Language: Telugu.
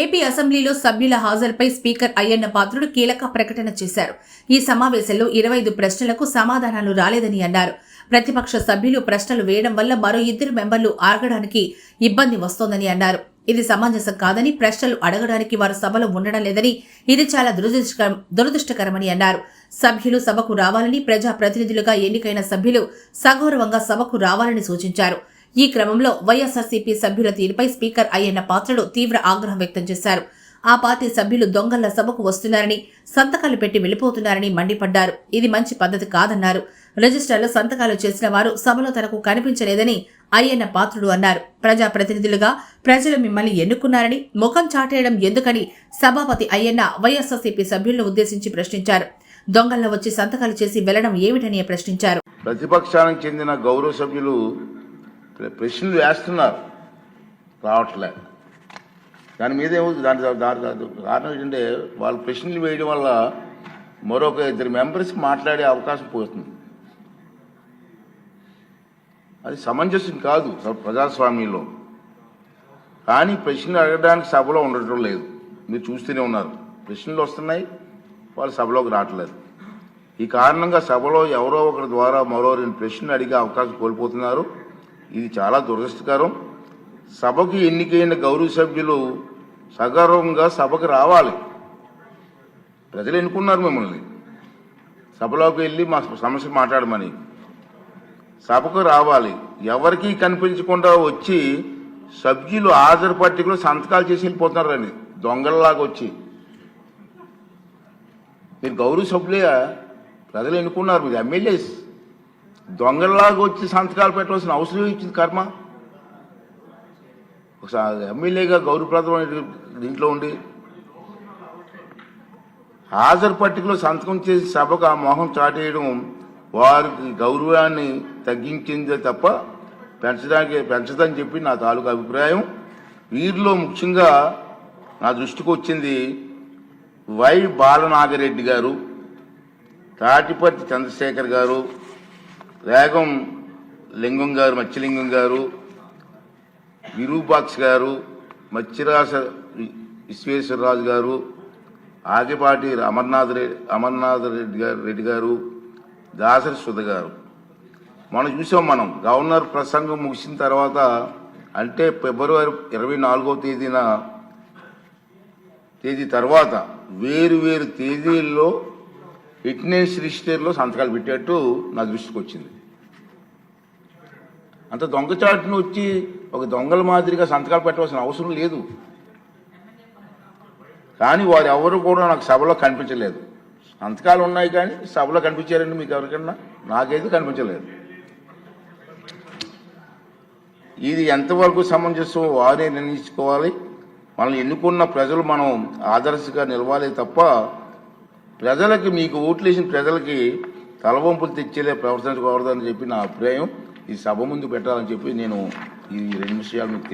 ఏపీ అసెంబ్లీలో సభ్యుల హాజరుపై స్పీకర్ అయ్యన్న పాత్రుడు కీలక ప్రకటన చేశారు. ఈ సమావేశంలో ఇరవై ఐదు ప్రశ్నలకు సమాధానాలు రాలేదని అన్నారు. ప్రతిపక్ష సభ్యులు ప్రశ్నలు వేయడం వల్ల మరో ఇద్దరు మెంబర్లు ఆగడానికి ఇబ్బంది వస్తోందని అన్నారు. ఇది సమంజసం కాదని ప్రశ్నలు అడగడానికి వారు సభలో ఉండడం లేదని ఇది చాలా దురదృష్టకరం దురదృష్టకరమని అన్నారు. సభ్యులు సభకు రావాలని ప్రజా ప్రతినిధులుగా ఎన్నికైన సభ్యులు సగౌరవంగా సభకు రావాలని సూచించారు. ఈ క్రమంలో వైఎస్ఆర్సీపీ సభ్యుల తీరుపై స్పీకర్ అయ్యన్న పాత్రలు తీవ్ర ఆగ్రహం వ్యక్తం చేశారు. ఆ పార్టీ సభ్యులు దొంగల సభకు వస్తున్నారని సంతకాలు పెట్టి వెళ్ళిపోతున్నారని మండిపడ్డారు. ఇది మంచి పద్ధతి కాదన్నారు. రిజిస్టర్లో సంతకాలు చేసిన వారు సభలో తనకు కనిపించలేదని అయ్యన్న పాత్రుడు అన్నారు. ప్రజా ప్రతినిధులుగా ప్రజలు మిమ్మల్ని ఎన్నుకున్నారని ముఖం చాటేయడం ఎందుకని సభాపతి అయ్యన్న వైఎస్ఆర్సీపీ సభ్యులను ఉద్దేశించి ప్రశ్నించారు. దొంగల్లో వచ్చి సంతకాలు చేసి వెళ్ళడం ఏమిటని ప్రశ్నించారు. ప్రతిపక్షానికి చెందిన గౌరవ సభ్యులు ప్రశ్నలు వేస్తున్నారు. రావట్లే. దాని మీద ఏమో దాని కారణం ఏంటంటే వాళ్ళు ప్రశ్నలు వేయడం వల్ల మరొక ఇద్దరు మెంబర్స్ మాట్లాడే అవకాశం పోతుంది. అది సమంజసం కాదు ప్రజాస్వామ్యంలో. కానీ ప్రశ్నలు అడగడానికి సభలో ఉండటం లేదు. మీరు చూస్తూనే ఉన్నారు. ప్రశ్నలు వస్తున్నాయి వాళ్ళు సభలోకి రావట్లేదు. ఈ కారణంగా సభలో ఎవరో ఒకరి ద్వారా మరో రెండు ప్రశ్నలు అడిగే అవకాశం కోల్పోతున్నారు. ఇది చాలా దురదృష్టకరం. సభకు ఎన్నికైన గౌరవ సభ్యులు సగౌరవంగా సభకు రావాలి. ప్రజలు ఎన్నుకున్నారు మిమ్మల్ని. సభలోకి వెళ్ళి మా సమస్య మాట్లాడమని. సభకు రావాలి. ఎవరికీ కనిపించకుండా వచ్చి సభ్యులు హాజరు పట్టికలో సంతకాలు చేసి వెళ్ళిపోతున్నారని దొంగలలాగా వచ్చి. మీరు గౌరవ సభ్యులే ప్రజలు ఎన్నుకున్నారు మీరు ఎమ్మెల్యేస్. దొంగల్లాగా వచ్చి సంతకాలు పెట్టవలసిన అవసరం ఇచ్చింది కర్మ? ఒకసారి ఎమ్మెల్యేగా గౌరవప్రదమైన దీంట్లో ఉండి హాజరు పట్టికలో సంతకం చేసి సభకు ఆ మొహం చాటేయడం వారికి గౌరవాన్ని తగ్గించిందే తప్ప పెంచడానికి పెంచదని చెప్పి నా తాలూకు అభిప్రాయం. వీరిలో ముఖ్యంగా నా దృష్టికి వచ్చింది వై బాలనాగరెడ్డి గారు తాటిపర్తి చంద్రశేఖర్ గారు రేగం లింగం గారు మత్స్యలింగం గారు విరూపాక్ష గారు మత్స్యరాస విశ్వేశ్వరరాజు గారు ఆగిపాటి అమర్నాథ్ రెడ్డి అమర్నాథ్ రెడ్డి గారు రెడ్డి గారు దాసరి సుధ గారు. మనం చూసాం మనం గవర్నర్ ప్రసంగం ముగిసిన తర్వాత అంటే ఫిబ్రవరి ఇరవై నాలుగో తేదీన తేదీ తర్వాత వేరు వేరు తేదీల్లో ఫిట్నెస్ రిజిస్టర్లో సంతకాలు పెట్టేట్టు నా దృష్టికి వచ్చింది అంత దొంగచాటును వచ్చి ఒక దొంగల మాదిరిగా సంతకాలు పెట్టవలసిన అవసరం లేదు. కానీ వారు ఎవరు కూడా నాకు సభలో కనిపించలేదు. సంతకాలు ఉన్నాయి కానీ సభలో కనిపించారండి మీకు ఎవరికన్నా? నాకైతే కనిపించలేదు. ఇది ఎంతవరకు సమంజసం వారే నిర్ణయించుకోవాలి. మనల్ని ఎన్నుకున్న ప్రజలు మనం ఆదర్శగా నిలవాలి తప్ప ప్రజలకి మీకు ఓట్లు వేసిన ప్రజలకి తలవంపులు తెచ్చేలే ప్రవర్తించకూడదని చెప్పి నా అభిప్రాయం. ఈ సభ ముందు పెట్టాలని చెప్పి నేను ఈ రెండు విషయాలు మీకు